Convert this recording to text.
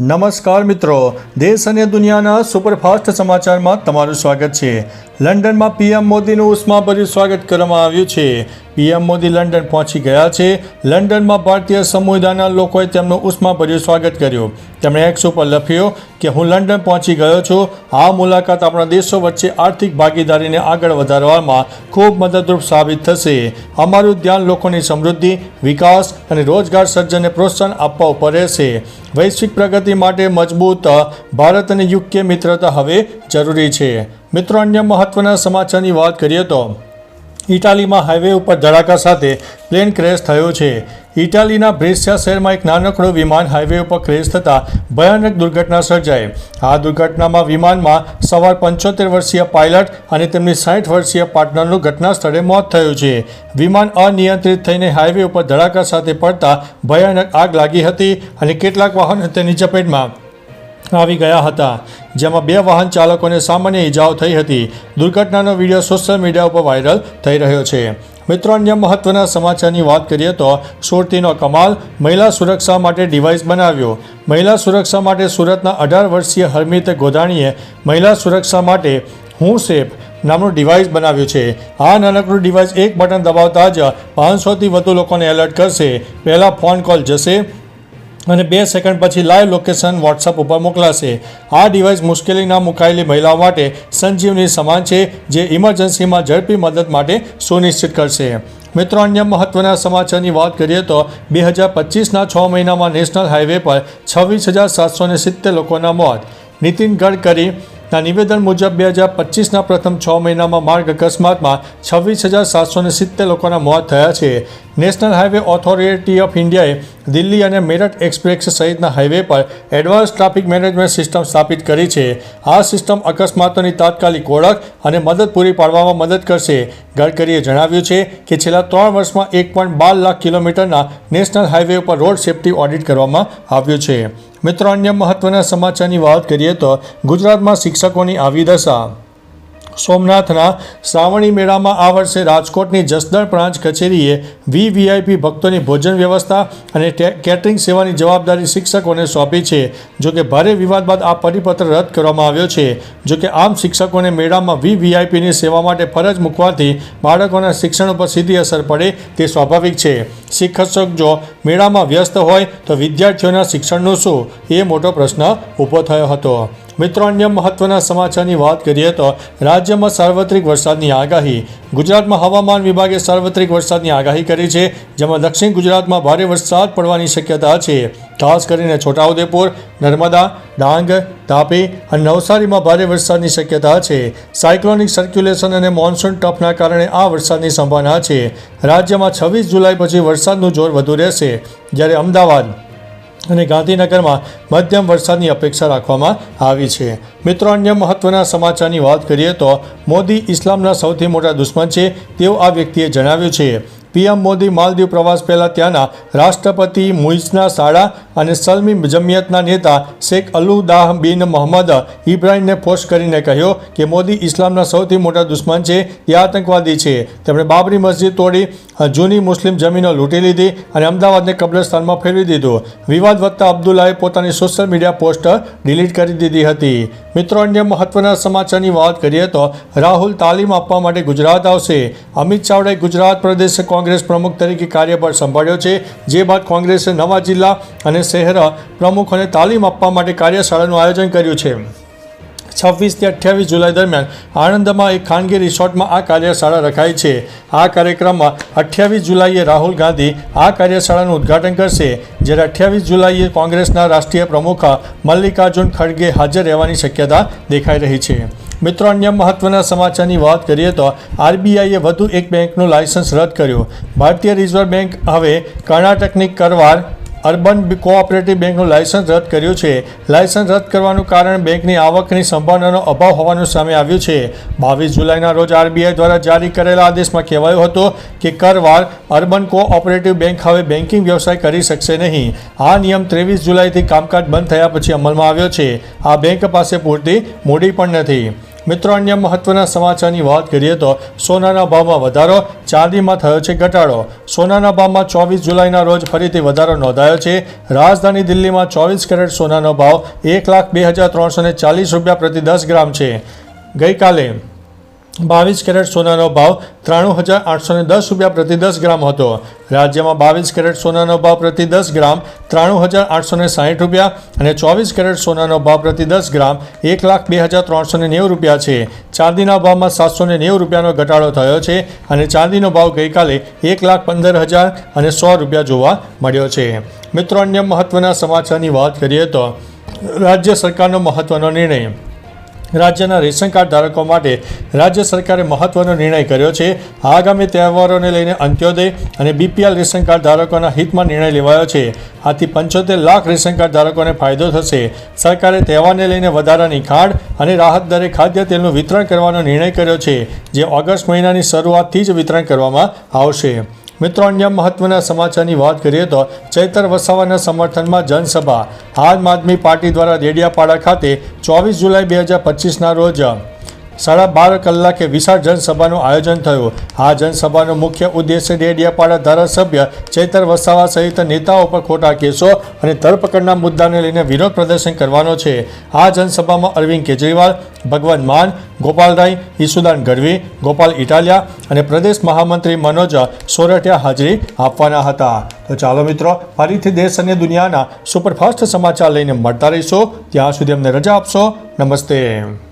નમસ્કાર મિત્રો દેશ અને દુનિયાના સુપરફાસ્ટ સમાચારમાં તમારું સ્વાગત છે. લંડનમાં પીએમ મોદીનું ઉષ્માભર્યું સ્વાગત કરવામાં આવ્યું છે. પીએમ મોદી લંડન પહોંચી ગયા છે. લંડનમાં ભારતીય સમુદાયના લોકોએ તેમનું ઉષ્માભર્યું સ્વાગત કર્યું. તેમણે એક્સ ઉપર લખ્યું કે, હું લંડન પહોંચી ગયો છું. આ મુલાકાત આપણા દેશો વચ્ચે આર્થિક ભાગીદારીને આગળ વધારવામાં ખૂબ મદદરૂપ સાબિત થશે. અમારું ધ્યાન લોકોની સમૃદ્ધિ, વિકાસ અને રોજગાર સર્જનને પ્રોત્સાહન આપવા ઉપર રહેશે. વૈશ્વિક પ્રગતિ માટે મજબૂત ભારત અને યુકે મિત્રતા હવે જરૂરી છે. મિત્રો, અન્ય મહત્વના સમાચારની વાત કરીએ તો, ઇટાલીમાં હાઈવે ઉપર ધડાકા સાથે પ્લેન ક્રેશ થયો છે. ઇટાલીના બ્રેસિયા શહેરમાં એક નાનકડું વિમાન હાઈવે ઉપર ક્રેશ થતાં ભયાનક દુર્ઘટના સર્જાઈ. આ દુર્ઘટનામાં વિમાનમાં સવાર પંચોતેર વર્ષીય પાયલટ અને તેમની સાઠ વર્ષીય પાર્ટનરનું ઘટના સ્થળે મોત થયું છે. વિમાન અનિયંત્રિત થઈને હાઈવે ઉપર ધડાકા સાથે પડતા ભયાનક આગ લાગી હતી અને કેટલાક વાહનો તેની ચપેટમાં આવી ગયા હતા, જેમાં બે વાહન ચાલકોને સામાન્ય ઈજાઓ થઈ હતી. દુર્ઘટનાનો વીડિયો સોશિયલ મીડિયા ઉપર વાયરલ થઈ રહ્યો છે. મિત્રો, અન્ય મહત્વના સમાચારની વાત કરીએ તો સુરતીનો કમાલ મહિલા સુરક્ષા માટે ડિવાઇસ બનાવ્યો. મહિલા સુરક્ષા માટે સુરતના અઢાર વર્ષીય હરમિત ગોધાણીએ મહિલા સુરક્ષા માટે હું સેફ નામનું ડિવાઇસ બનાવ્યું છે. આ નાનકડું ડિવાઇસ એક બટન દબાવતા જ પાંચસોથી વધુ લોકોને એલર્ટ કરશે. પહેલાં ફોન કોલ જશે અને બે સેકન્ડ પછી લાઈવ લોકેશન વોટ્સઅપ ઉપર મોકલાશે. આ ડિવાઇસ મુશ્કેલીના મુકાયેલી મહિલાઓ માટે સંજીવની સમાન છે, જે ઇમરજન્સીમાં ઝડપી મદદ માટે સુનિશ્ચિત કરશે. મિત્રો, અન્ય મહત્વના સમાચારની વાત કરીએ તો બે હજાર પચીસના છ મહિનામાં નેશનલ હાઈવે પર છવ્વીસ હજાર સાતસો ને સિત્તેર લોકોના મોત. નીતિન ગડકરી ના નિવેદન મુજબ બે હજાર પચીસના પ્રથમ છ મહિનામાં માર્ગ અકસ્માતમાં છવ્વીસ હજાર સાતસો સિત્તેર લોકોના મોત થયા છે. નેશનલ હાઈવે ઓથોરિટી ઓફ ઇન્ડિયાએ દિલ્હી અને મેરઠ એક્સપ્રેસ સહિતના હાઈવે પર એડવાન્સ ટ્રાફિક મેનેજમેન્ટ સિસ્ટમ સ્થાપિત કરી છે. આ સિસ્ટમ અકસ્માતોની તાત્કાલિક ઓળખ અને મદદ પૂરી પાડવામાં મદદ કરશે. ગડકરીએ જણાવ્યું છે કે છેલ્લા ત્રણ વર્ષમાં એક પોઈન્ટ બાર લાખ કિલોમીટરના નેશનલ હાઈવે ઉપર રોડ સેફટી ઓડિટ કરવામાં આવ્યું છે. મિત્રો, અન્ય મહત્વના સમાચારની વાત કરીએ તો ગુજરાતમાં શિક્ષકોની આવી દશા. સોમનાથના શ્રાવણી મેળામાં આ વર્ષે રાજકોટની જસદણ બ્રાન્ચ કચેરીએ વીવીઆઈપી ભક્તોની ભોજન વ્યવસ્થા અને કેટરિંગ સેવાની જવાબદારી શિક્ષકોને સોંપી છે. જોકે ભારે વિવાદ બાદ આ પરિપત્ર રદ કરવામાં આવ્યો છે. જોકે આમ શિક્ષકોને મેળામાં વીવીઆઈપીની સેવા માટે ફરજ મૂકવાથી બાળકોના શિક્ષણ ઉપર સીધી અસર પડે તે સ્વાભાવિક છે. શિક્ષક જો મેળામાં વ્યસ્ત હોય તો વિદ્યાર્થીઓના શિક્ષણનું શું? એ મોટો પ્રશ્ન ઊભો થયો હતો. મિત્રો, અન્ય મહત્વના સમાચારની વાત કરીએ તો રાજ્યમાં સાર્વત્રિક વરસાદની આગાહી. ગુજરાતમાં હવામાન વિભાગે સાર્વત્રિક વરસાદની આગાહી કરી છે, જેમાં દક્ષિણ ગુજરાતમાં ભારે વરસાદ પડવાની શક્યતા છે. ખાસ કરીને છોટાઉદેપુર, નર્મદા, ડાંગ, તાપી અને નવસારીમાં ભારે વરસાદની શક્યતા છે. સાયક્લોનિક સર્ક્યુલેશન અને મોન્સૂન ટફના કારણે આ વરસાદની સંભાવના છે. રાજ્યમાં છવ્વીસ જુલાઈ પછી વરસાદનું જોર વધુ રહેશે. જ્યારે અમદાવાદ અને ગાંધીનગરમાં મધ્યમ વરસાદની અપેક્ષા રાખવામાં આવી છે. મિત્રો, અન્ય મહત્વના સમાચારની વાત કરીએ તો મોદી ઇસ્લામના સૌથી મોટા દુશ્મન છે તેવું આ વ્યક્તિએ જણાવ્યું છે. પીએમ મોદી માલદીવ પ્રવાસ પહેલાં ત્યાંના રાષ્ટ્રપતિ મુઇઝના શાળા અને સલમી જમિયતના નેતા શેખ અલુદાહ બિન મોહમ્મદ ઇબ્રાહીમને પોસ્ટ કરીને કહ્યું કે મોદી ઇસ્લામના સૌથી મોટા દુશ્મન છે તે આતંકવાદી છે. તેમણે બાબરી મસ્જિદ તોડી જૂની મુસ્લિમ જમીનો લૂંટી લીધી અને અમદાવાદને કબ્રસ્તાનમાં ફેરવી દીધું. વિવાદ વધતા અબ્દુલ્લાએ પોતાની સોશિયલ મીડિયા પોસ્ટ ડિલીટ કરી દીધી હતી. મિત્રો, અન્ય મહત્વના સમાચારની વાત કરીએ તો રાહુલ તાલીમ આપવા માટે ગુજરાત આવશે. અમિત ચાવડાએ ગુજરાત પ્રદેશ કોંગ્રેસ પ્રમુખ તરીકે કાર્યભાર સંભાળ્યો છે. જે બાદ કોંગ્રેસે નવા જિલ્લા અને શહેર પ્રમુખોને તાલીમ આપવા માટે કાર્યશાળાનું આયોજન કર્યું છે. છવ્વીસથી અઠ્યાવીસ જુલાઈ દરમિયાન આણંદમાં એક ખાનગી રિસોર્ટમાં આ કાર્યશાળા રખાઈ છે. આ કાર્યક્રમમાં અઠ્યાવીસ જુલાઈએ રાહુલ ગાંધી આ કાર્યશાળાનું ઉદ્ઘાટન કરશે. જ્યારે અઠ્યાવીસ જુલાઈએ કોંગ્રેસના રાષ્ટ્રીય પ્રમુખ મલ્લિકાર્જુન ખડગે હાજર રહેવાની શક્યતા દેખાઈ રહી છે. મિત્રો, અન્ય મહત્વના સમાચારની વાત કરીએ તો આરબીઆઈએ વધુ એક બેંકનું લાયસન્સ રદ કર્યું. ભારતીય રિઝર્વ બેંક હવે કર્ણાટકની કરવાર અર્બન કોઓપરેટિવ બેંકનું લાયસન્સ રદ કર્યું છે. લાયસન્સ રદ કરવાનું કારણ બેંકની આવકની સંભાવનાનો અભાવ હોવાનું સામે આવ્યું છે. બાવીસ જુલાઈના રોજ આરબીઆઈ દ્વારા જારી કરેલા આદેશમાં કહેવાયું હતું કે કરવાર અર્બન કોઓપરેટિવ બેંક હવે બેન્કિંગ વ્યવસાય કરી શકશે નહીં. આ નિયમ ત્રેવીસ જુલાઈથી કામકાજ બંધ થયા પછી અમલમાં આવ્યો છે. આ બેંક પાસે પૂરતી મૂડી પણ નથી. મિત્રો, અન્ય મહત્વના સમાચારની વાત કરીએ તો સોનાના ભાવમાં વધારો, ચાંદીમાં થયો છે ઘટાડો. સોનાના ભાવમાં ચોવીસ જુલાઈના રોજ ફરીથી વધારો નોંધાયો છે. રાજધાની દિલ્હીમાં ચોવીસ કેરેટ સોનાનો ભાવ એક લાખ બે હજાર ત્રણસો ચાલીસ રૂપિયા પ્રતિ દસ ગ્રામ છે. ગઈકાલે બાવીસ કેરેટ સોનાનો ભાવ ત્રાણું હજાર આઠસો દસ રૂપિયા પ્રતિ દસ ગ્રામ હતો. રાજ્યમાં બાવીસ કેરેટ સોનાનો ભાવ પ્રતિ દસ ગ્રામ ત્રાણું હજાર આઠસો સાહીઠ રૂપિયા અને ચોવીસ કેરેટ સોનાનો ભાવ પ્રતિ દસ ગ્રામ એક લાખ બે હજાર ત્રણસો નેવું રૂપિયા છે. ચાંદીના ભાવમાં સાતસો નેવું રૂપિયાનો ઘટાડો થયો છે અને ચાંદીનો ભાવ ગઈકાલે એક લાખ પંદર હજાર અને સો રૂપિયા જોવા મળ્યો છે. મિત્રો, અન્ય મહત્વના સમાચારની વાત કરીએ તો રાજ્ય સરકારનો મહત્વનો નિર્ણય. રાજ્યના રેશન કાર્ડ ધારકો માટે રાજ્ય સરકારે મહત્વનો નિર્ણય કર્યો છે. આગામી તહેવારોને લઈને અંત્યોદય અને બીપીએલ રેશન કાર્ડ ધારકોના હિતમાં નિર્ણય લેવાયો છે. આથી પંચોતેર લાખ રેશન કાર્ડ ધારકોને ફાયદો થશે. સરકારે તહેવારને લઈને વધારાની ખાંડ અને રાહત દરે ખાદ્ય તેલનું વિતરણ કરવાનો નિર્ણય કર્યો છે, જે ઓગસ્ટ મહિનાની શરૂઆતથી જ વિતરણ કરવામાં આવશે. મિત્રો, અન્ય મહત્વના સમાચારની વાત કરીએ તો ચૈતર વસાવાના સમર્થનમાં જનસભા. આમ આદમી પાર્ટી દ્વારા દેડિયાપાડા ખાતે ચોવીસ જુલાઈ બે હજાર પચીસના રોજ સાડા બાર કલાકે વિશાળ જનસભાનું આયોજન થયું. આ જનસભાનો મુખ્ય ઉદ્દેશ્ય ડેડિયાપાડા ધારાસભ્ય ચૈતર વસાવા સહિત નેતાઓ પર ખોટા કેસો અને ધરપકડના મુદ્દાને લઈને વિરોધ પ્રદર્શન કરવાનો છે. આ જનસભામાં અરવિંદ કેજરીવાલ, ભગવાન માન, ગોપાલ રાય, ઈસુદાન ગઢવી, ગોપાલ ઇટાલિયા અને પ્રદેશ મહામંત્રી મનોજ સોરઠિયા હાજરી આપવાના હતા. તો ચાલો મિત્રો, ફરીથી દેશ અને દુનિયાના સુપરફાસ્ટ સમાચાર લઈને મળતા રહીશું. ત્યાં સુધી અમને રજા આપશો. નમસ્તે.